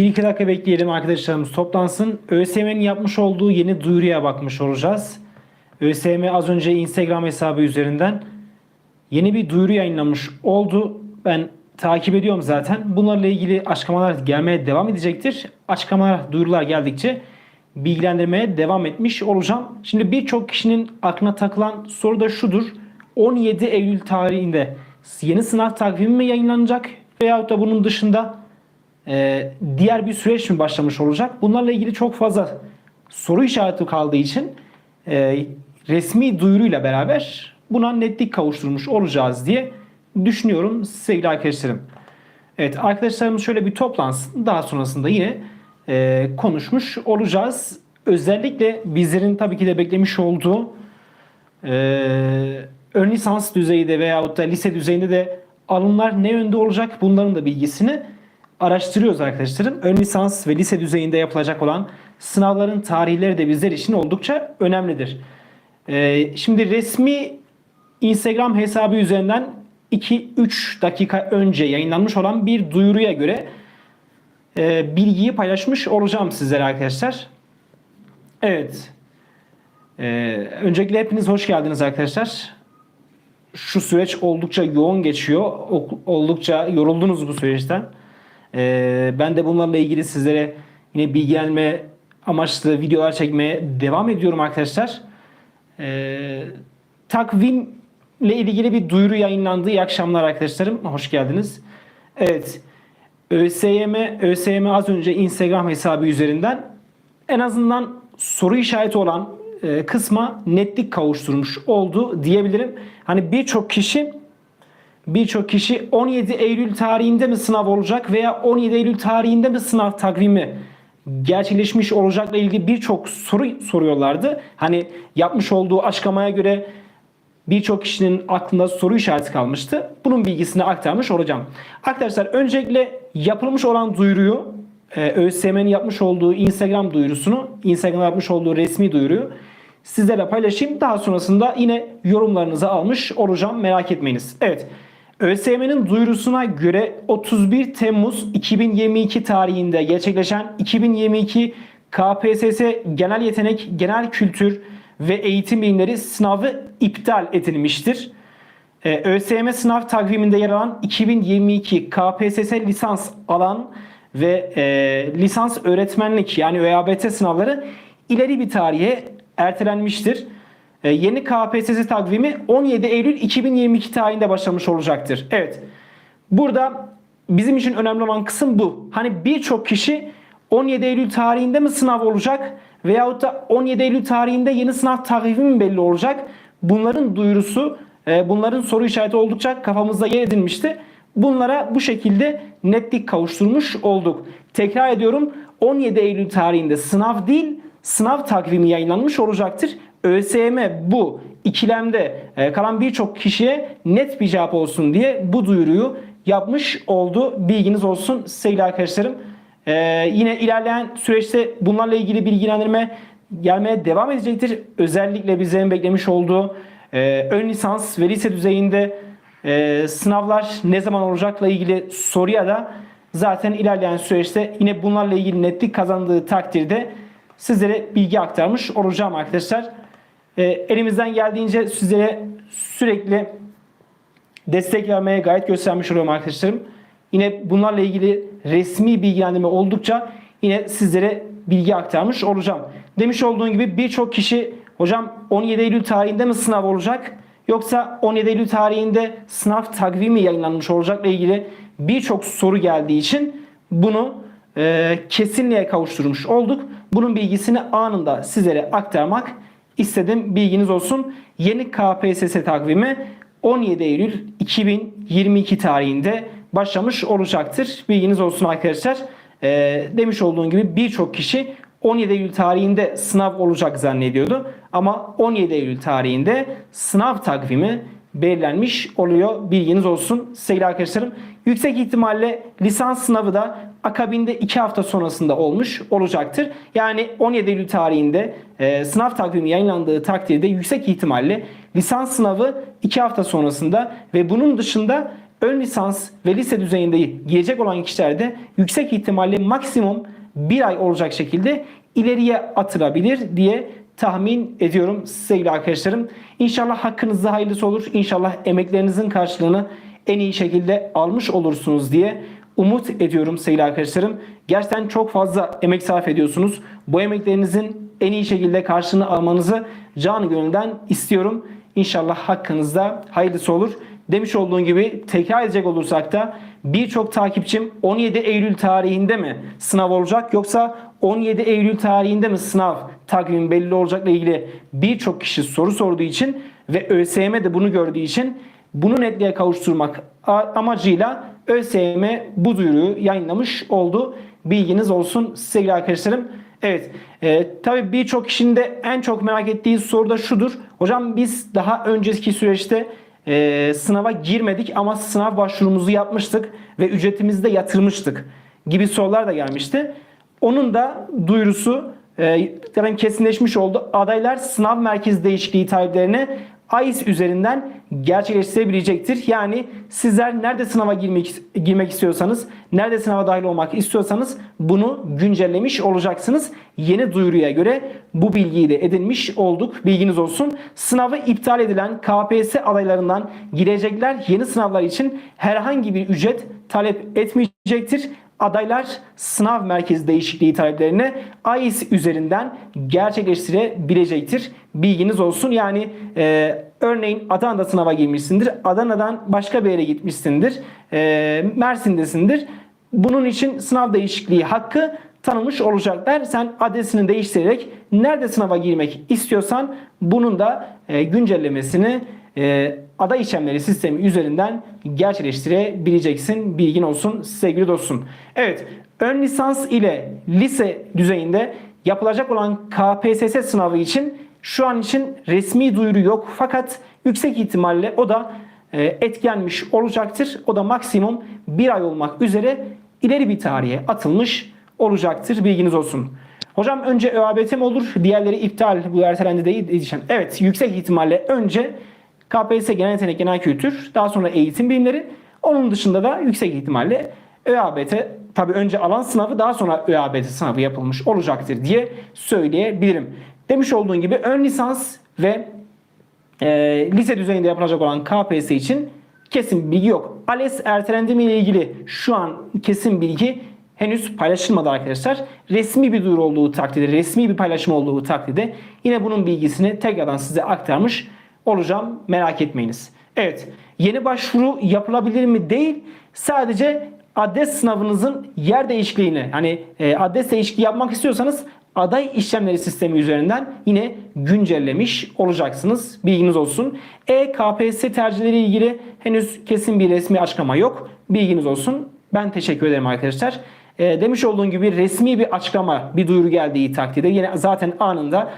Bir iki dakika bekleyelim arkadaşlarımız toplansın. ÖSYM'nin yapmış olduğu yeni duyuruya bakmış olacağız. ÖSYM az önce Instagram hesabı üzerinden yeni bir duyuru yayınlamış oldu. Ben takip ediyorum zaten. Bunlarla ilgili açıklamalar gelmeye devam edecektir. Açıklamalar, duyurular geldikçe bilgilendirmeye devam etmiş olacağım. Şimdi birçok kişinin aklına takılan soru da şudur. 17 Eylül tarihinde yeni sınav takvimi mi yayınlanacak veyahut da bunun dışında e, diğer bir süreç mi başlamış olacak? Bunlarla ilgili çok fazla soru işareti kaldığı için e, resmi duyuruyla beraber buna netlik kavuşturmuş olacağız diye düşünüyorum sevgili arkadaşlarım. Evet arkadaşlarımız şöyle bir toplansın. Daha sonrasında yine e, konuşmuş olacağız. Özellikle bizlerin tabii ki de beklemiş olduğu e, ön lisans düzeyinde veyahut da lise düzeyinde de alımlar ne yönde olacak bunların da bilgisini araştırıyoruz arkadaşlarım. Ön lisans ve lise düzeyinde yapılacak olan sınavların tarihleri de bizler için oldukça önemlidir. Ee, şimdi resmi Instagram hesabı üzerinden 2-3 dakika önce yayınlanmış olan bir duyuruya göre e, bilgiyi paylaşmış olacağım sizlere arkadaşlar. Evet. Ee, öncelikle hepiniz hoş geldiniz arkadaşlar. Şu süreç oldukça yoğun geçiyor. Oldukça yoruldunuz bu süreçten. Ee, ben de bunlarla ilgili sizlere yine bilgilenme amaçlı videolar çekmeye devam ediyorum arkadaşlar. Ee, takvimle ilgili bir duyuru yayınlandı. İyi akşamlar arkadaşlarım. Hoş geldiniz. Evet. ÖSYM, ÖSYM az önce Instagram hesabı üzerinden en azından soru işareti olan e, kısma netlik kavuşturmuş oldu diyebilirim. Hani birçok kişi birçok kişi 17 Eylül tarihinde mi sınav olacak veya 17 Eylül tarihinde mi sınav takvimi gerçekleşmiş olacakla ilgili birçok soru soruyorlardı. Hani yapmış olduğu açıklamaya göre birçok kişinin aklında soru işareti kalmıştı. Bunun bilgisini aktarmış olacağım. Arkadaşlar öncelikle yapılmış olan duyuruyu e, ÖSYM'nin yapmış olduğu Instagram duyurusunu, Instagram'da yapmış olduğu resmi duyuruyu sizlerle paylaşayım. Daha sonrasında yine yorumlarınızı almış olacağım. Merak etmeyiniz. Evet. ÖSYM'nin duyurusuna göre 31 Temmuz 2022 tarihinde gerçekleşen 2022 KPSS Genel Yetenek, Genel Kültür ve Eğitim Bilimleri sınavı iptal edilmiştir. Ee, ÖSYM sınav takviminde yer alan 2022 KPSS lisans alan ve e, lisans öğretmenlik yani ÖABT sınavları ileri bir tarihe ertelenmiştir. E, yeni KPSS takvimi 17 Eylül 2022 tarihinde başlamış olacaktır. Evet. Burada bizim için önemli olan kısım bu. Hani birçok kişi 17 Eylül tarihinde mi sınav olacak veyahut da 17 Eylül tarihinde yeni sınav takvimi mi belli olacak? Bunların duyurusu, e, bunların soru işareti oldukça kafamızda yer edinmişti. Bunlara bu şekilde netlik kavuşturmuş olduk. Tekrar ediyorum 17 Eylül tarihinde sınav değil sınav takvimi yayınlanmış olacaktır. ÖSYM bu ikilemde e, kalan birçok kişiye net bir cevap olsun diye bu duyuruyu yapmış oldu. Bilginiz olsun sevgili arkadaşlarım. E, yine ilerleyen süreçte bunlarla ilgili bilgilendirme gelmeye devam edecektir. Özellikle bizlerin beklemiş olduğu e, ön lisans ve lise düzeyinde sınavlar ne zaman olacakla ilgili soruya da zaten ilerleyen süreçte yine bunlarla ilgili netlik kazandığı takdirde sizlere bilgi aktarmış olacağım arkadaşlar. E, elimizden geldiğince sizlere sürekli destek vermeye gayet göstermiş oluyorum arkadaşlarım. Yine bunlarla ilgili resmi bilgilendirme oldukça yine sizlere bilgi aktarmış olacağım. Demiş olduğum gibi birçok kişi hocam 17 Eylül tarihinde mi sınav olacak yoksa 17 Eylül tarihinde sınav takvimi yayınlanmış olacakla ilgili birçok soru geldiği için bunu e, kesinliğe kavuşturmuş olduk. Bunun bilgisini anında sizlere aktarmak istedim. Bilginiz olsun. Yeni KPSS takvimi 17 Eylül 2022 tarihinde başlamış olacaktır. Bilginiz olsun arkadaşlar. E, demiş olduğum gibi birçok kişi 17 Eylül tarihinde sınav olacak zannediyordu. Ama 17 Eylül tarihinde sınav takvimi belirlenmiş oluyor. Bilginiz olsun sevgili arkadaşlarım. Yüksek ihtimalle lisans sınavı da akabinde 2 hafta sonrasında olmuş olacaktır. Yani 17 Eylül tarihinde e, sınav takvimi yayınlandığı takdirde yüksek ihtimalle lisans sınavı 2 hafta sonrasında ve bunun dışında ön lisans ve lise düzeyinde girecek olan kişilerde yüksek ihtimalle maksimum bir ay olacak şekilde ileriye atılabilir diye tahmin ediyorum sevgili arkadaşlarım. İnşallah hakkınızda hayırlısı olur. İnşallah emeklerinizin karşılığını en iyi şekilde almış olursunuz diye umut ediyorum sevgili arkadaşlarım. Gerçekten çok fazla emek sarf ediyorsunuz. Bu emeklerinizin en iyi şekilde karşılığını almanızı canı gönülden istiyorum. İnşallah hakkınızda hayırlısı olur. Demiş olduğum gibi tekrar edecek olursak da birçok takipçim 17 Eylül tarihinde mi sınav olacak yoksa 17 Eylül tarihinde mi sınav takvim belli olacakla ilgili birçok kişi soru sorduğu için ve ÖSYM de bunu gördüğü için bunu netliğe kavuşturmak amacıyla ÖSYM bu duyuruyu yayınlamış oldu. Bilginiz olsun sevgili arkadaşlarım. Evet e, tabii birçok kişinin de en çok merak ettiği soru da şudur. Hocam biz daha önceki süreçte e, sınava girmedik ama sınav başvurumuzu yapmıştık ve ücretimizi de yatırmıştık gibi sorular da gelmişti. Onun da duyurusu e, kesinleşmiş oldu. Adaylar sınav merkezi değişikliği taleplerini AIS üzerinden gerçekleştirebilecektir. Yani sizler nerede sınava girmek, girmek istiyorsanız, nerede sınava dahil olmak istiyorsanız bunu güncellemiş olacaksınız. Yeni duyuruya göre bu bilgiyi de edinmiş olduk. Bilginiz olsun. Sınavı iptal edilen KPSS adaylarından girecekler yeni sınavlar için herhangi bir ücret talep etmeyecektir adaylar sınav merkezi değişikliği taleplerini AIS üzerinden gerçekleştirebilecektir. Bilginiz olsun. Yani e, örneğin Adana'da sınava girmişsindir. Adana'dan başka bir yere gitmişsindir. E, Mersin'desindir. Bunun için sınav değişikliği hakkı tanımış olacaklar. Sen adresini değiştirerek nerede sınava girmek istiyorsan bunun da e, güncellemesini e, aday işlemleri sistemi üzerinden gerçekleştirebileceksin. Bilgin olsun sevgili dostum. Evet ön lisans ile lise düzeyinde yapılacak olan KPSS sınavı için şu an için resmi duyuru yok. Fakat yüksek ihtimalle o da e, etkenmiş olacaktır. O da maksimum bir ay olmak üzere ileri bir tarihe atılmış olacaktır. Bilginiz olsun. Hocam önce ÖABT mi olur? Diğerleri iptal. Bu ertelendi değil diyeceğim. Evet yüksek ihtimalle önce KPSS genel yetenek genel kültür daha sonra eğitim bilimleri onun dışında da yüksek ihtimalle ÖABT tabi önce alan sınavı daha sonra ÖABT sınavı yapılmış olacaktır diye söyleyebilirim. Demiş olduğun gibi ön lisans ve e, lise düzeyinde yapılacak olan KPSS için kesin bilgi yok. ALES ertelendi mi ile ilgili şu an kesin bilgi henüz paylaşılmadı arkadaşlar. Resmi bir duyuru olduğu takdirde, resmi bir paylaşım olduğu takdirde yine bunun bilgisini tekrardan size aktarmış olacağım. Merak etmeyiniz. Evet. Yeni başvuru yapılabilir mi? Değil. Sadece adres sınavınızın yer değişikliğini hani e, adres değişikliği yapmak istiyorsanız aday işlemleri sistemi üzerinden yine güncellemiş olacaksınız. Bilginiz olsun. E-KPSS tercihleri ilgili henüz kesin bir resmi açıklama yok. Bilginiz olsun. Ben teşekkür ederim arkadaşlar. E, demiş olduğum gibi resmi bir açıklama, bir duyuru geldiği takdirde yine zaten anında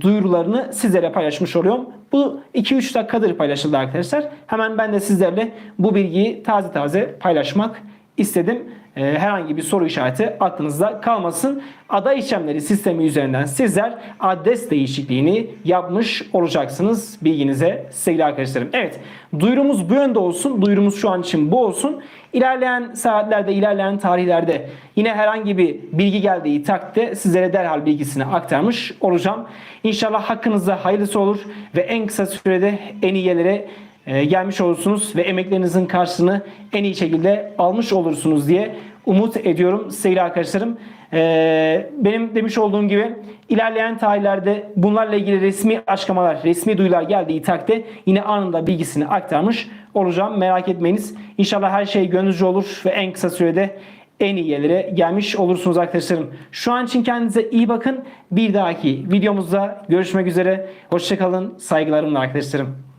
duyurularını sizlere paylaşmış oluyorum. Bu 2-3 dakikadır paylaşıldı arkadaşlar. Hemen ben de sizlerle bu bilgiyi taze taze paylaşmak istedim. Ee, herhangi bir soru işareti aklınızda kalmasın. Aday işlemleri sistemi üzerinden sizler adres değişikliğini yapmış olacaksınız. Bilginize sevgili arkadaşlarım. Evet duyurumuz bu yönde olsun. Duyurumuz şu an için bu olsun. İlerleyen saatlerde, ilerleyen tarihlerde yine herhangi bir bilgi geldiği takdirde sizlere derhal bilgisini aktarmış olacağım. İnşallah hakkınızda hayırlısı olur ve en kısa sürede en iyi yerlere gelmiş olursunuz ve emeklerinizin karşılığını en iyi şekilde almış olursunuz diye umut ediyorum sevgili arkadaşlarım. E, benim demiş olduğum gibi ilerleyen tarihlerde bunlarla ilgili resmi açıklamalar, resmi duyular geldiği takdirde yine anında bilgisini aktarmış olacağım. Merak etmeyiniz. İnşallah her şey gönlünüzce olur ve en kısa sürede en iyi yerlere gelmiş olursunuz arkadaşlarım. Şu an için kendinize iyi bakın. Bir dahaki videomuzda görüşmek üzere. Hoşçakalın. Saygılarımla arkadaşlarım.